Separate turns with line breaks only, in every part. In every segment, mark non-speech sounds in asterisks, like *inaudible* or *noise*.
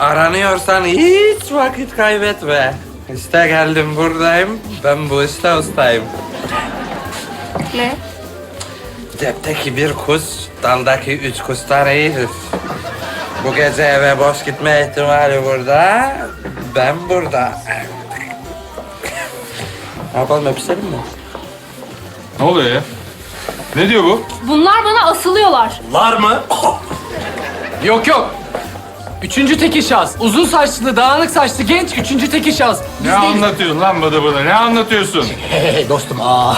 Aranıyorsan hiç vakit kaybetme. İşte geldim buradayım. Ben bu işte ustayım.
Ne?
Cepteki bir kuş, daldaki üç kuştan iyidir. Bu gece eve boş gitme ihtimali burada. Ben burada. Ne yapalım öpüşelim mi?
Ne oluyor ya? Ne diyor bu?
Bunlar bana asılıyorlar.
Var mı?
Yok yok. Üçüncü tekil şahıs. Uzun saçlı, dağınık saçlı genç üçüncü tekil şahıs.
Ne anlatıyorsun lan bana bana? Ne anlatıyorsun?
Hey, hey dostum aa.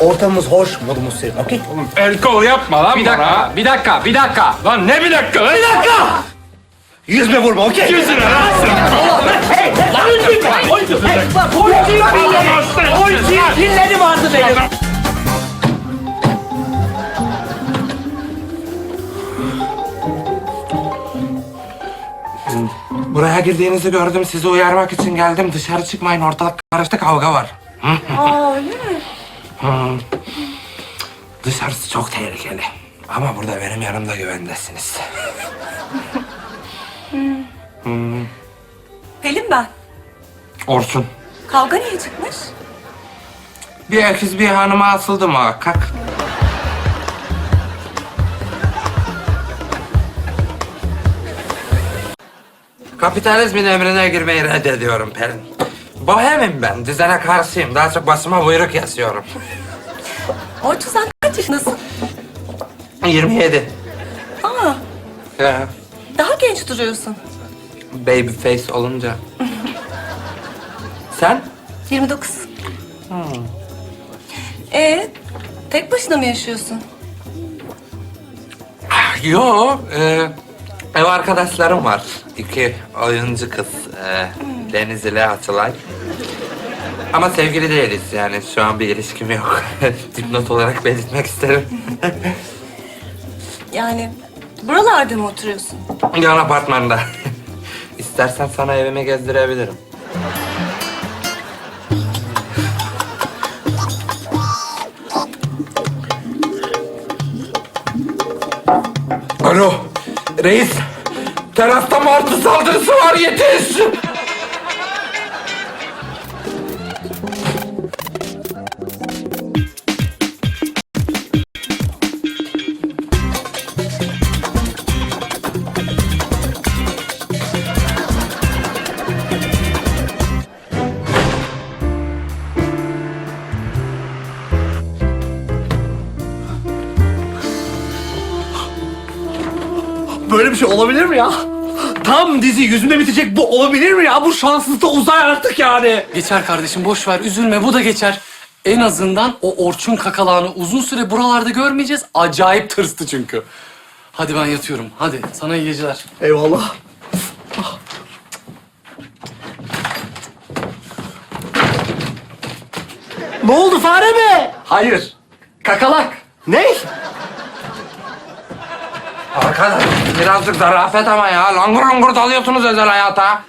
Ortamımız hoş, modumuz serin, okey?
Oğlum el kol yapma lan
Bir
bana.
dakika, bir dakika, bir dakika.
Lan ne bir dakika lan? Bir dakika.
Yüzme vurma, okey?
Yüzüne lan
Pilleri vardı benim.
Buraya girdiğinizi gördüm. Sizi uyarmak için geldim. Dışarı çıkmayın. Ortalık karıştı. Kavga var.
Aa öyle mi?
Hmm. Dışarısı çok tehlikeli. Ama burada benim yanımda güvendesiniz.
Pelin ben.
Orçun.
Kavga niye çıkmış?
Bir öküz bir hanıma asıldı muhakkak. Kapitalizmin emrine girmeyi reddediyorum Pelin. Bohemim ben, düzene karşıyım. Daha çok basıma buyruk yazıyorum.
Orçun sen kaç yaşındasın?
27.
Aa,
Ya,
daha genç duruyorsun.
baby face olunca. Sen?
29. Ee, tek başına mı yaşıyorsun?
Yo, e, ev arkadaşlarım var. İki oyuncu kız. E, Deniz ile Atılay. Ama sevgili değiliz yani. Şu an bir ilişkim yok. *laughs* Dipnot olarak belirtmek isterim. *laughs*
Yani buralarda mı oturuyorsun?
Yan apartmanda. *laughs* İstersen sana evimi gezdirebilirim. Alo, reis. Terasta martı saldırısı var yetiş.
Böyle bir şey olabilir mi ya? Tam dizi yüzümde bitecek bu olabilir mi ya? Bu şanssız da uzay artık yani.
Geçer kardeşim, boş ver, üzülme. Bu da geçer. En azından o Orçun kakalağını uzun süre buralarda görmeyeceğiz. Acayip tırstı çünkü. Hadi ben yatıyorum. Hadi sana iyi geceler.
Eyvallah. Ne oldu fare mi?
Hayır. Kakalak.
Ne?
Arkadaş birazcık zarafet ama ya. Langur langur dalıyorsunuz özel hayata.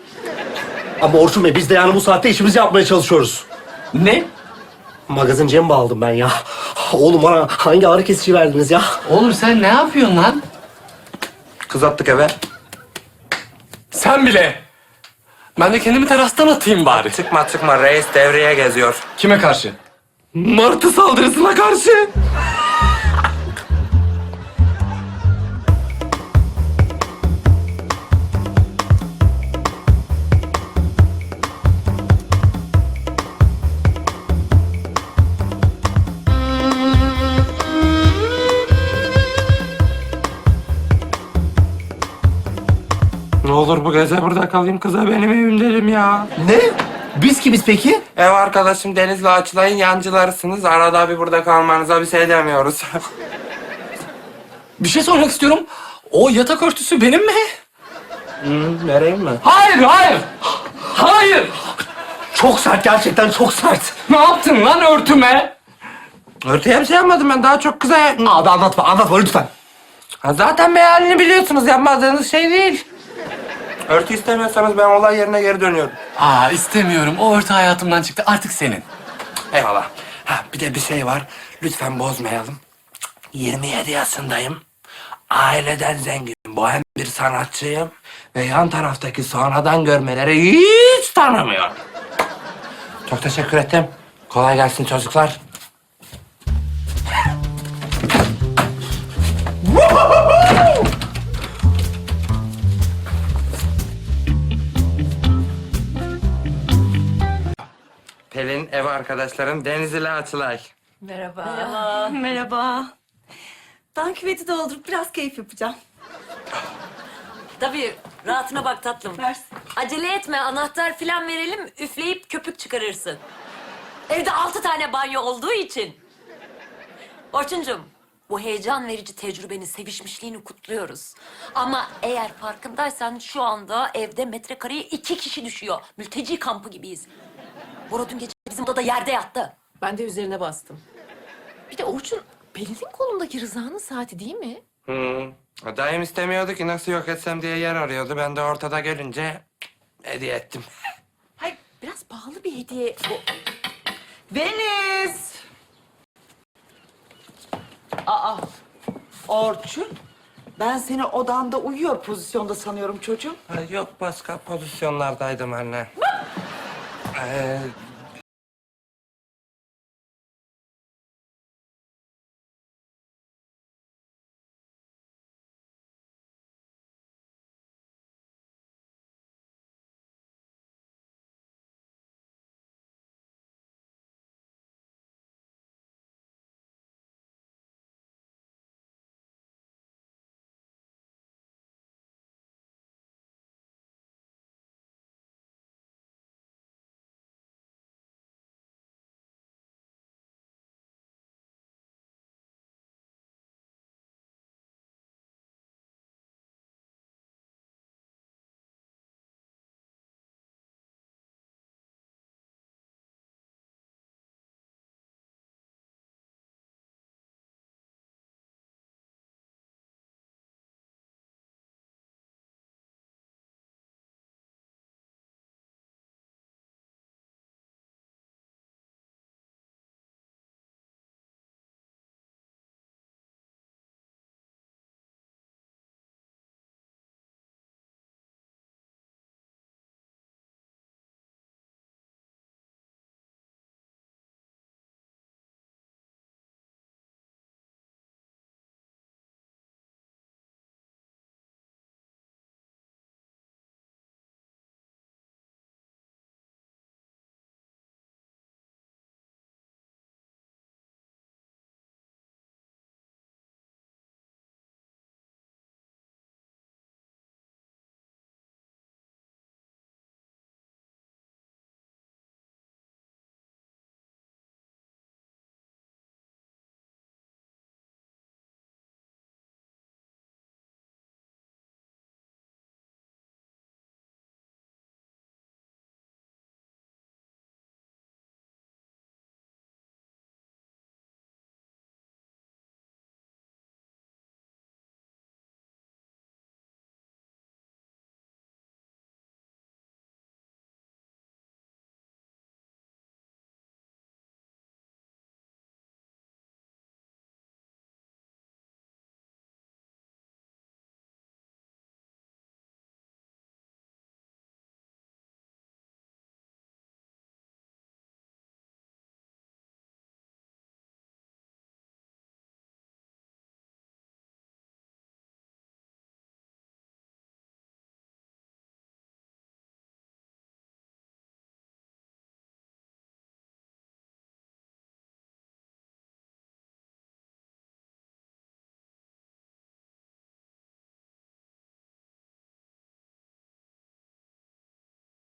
Ama Orçun Bey biz de yani bu saatte işimizi yapmaya çalışıyoruz.
Ne?
Magazin Cemba aldım ben ya. Oğlum bana hangi ağrı kesici verdiniz ya?
Oğlum sen ne yapıyorsun lan?
Kız attık eve.
Sen bile. Ben de kendimi terastan atayım bari.
Çıkma çıkma reis devreye geziyor.
Kime karşı?
Martı saldırısına karşı. Olur bu gece burada kalayım kıza benim evim dedim ya.
Ne? Biz kimiz peki?
Ev arkadaşım Deniz'le Açılay'ın yancılarısınız. Arada bir burada kalmanıza bir şey demiyoruz. *laughs*
Bir şey sormak istiyorum. O yatak örtüsü benim mi?
hmm, vereyim mi?
Hayır, hayır. Hayır.
Çok sert gerçekten çok sert.
Ne yaptın lan örtüme?
Örtüye bir şey yapmadım ben daha çok kıza...
Abi anlatma anlatma lütfen.
Ha, zaten mealini biliyorsunuz yapmadığınız şey değil. Örtü istemiyorsanız ben olay yerine geri dönüyorum.
Aa istemiyorum. O örtü hayatımdan çıktı. Artık senin.
Eyvallah. Ha, bir de bir şey var. Lütfen bozmayalım. 27 yaşındayım. aileden zengin, bohem bir sanatçıyım. Ve yan taraftaki sonradan görmeleri hiç tanımıyorum. Çok teşekkür ettim. Kolay gelsin çocuklar. *laughs* arkadaşlarım Deniz ile Açılay.
Merhaba. Merhaba. *laughs* Ben küveti doldurup biraz keyif yapacağım.
Tabii rahatına bak tatlım.
Versin.
Acele etme anahtar filan verelim üfleyip köpük çıkarırsın. Evde altı tane banyo olduğu için. Orçuncum bu heyecan verici tecrübenin sevişmişliğini kutluyoruz. Ama eğer farkındaysan şu anda evde metrekareye iki kişi düşüyor. Mülteci kampı gibiyiz. Bora dün gece odada yerde yattı.
Ben de üzerine bastım. Bir de Orçun, Pelin'in kolundaki Rıza'nın saati değil mi?
Hmm. Dayım istemiyordu ki nasıl yok etsem diye yer arıyordu. Ben de ortada görünce hediye ettim. *laughs*
Hayır, biraz pahalı bir hediye bu.
Deniz! Aa, Orçun. Ben seni odanda uyuyor pozisyonda sanıyorum çocuğum.
Ha, yok başka pozisyonlardaydım anne. Ee,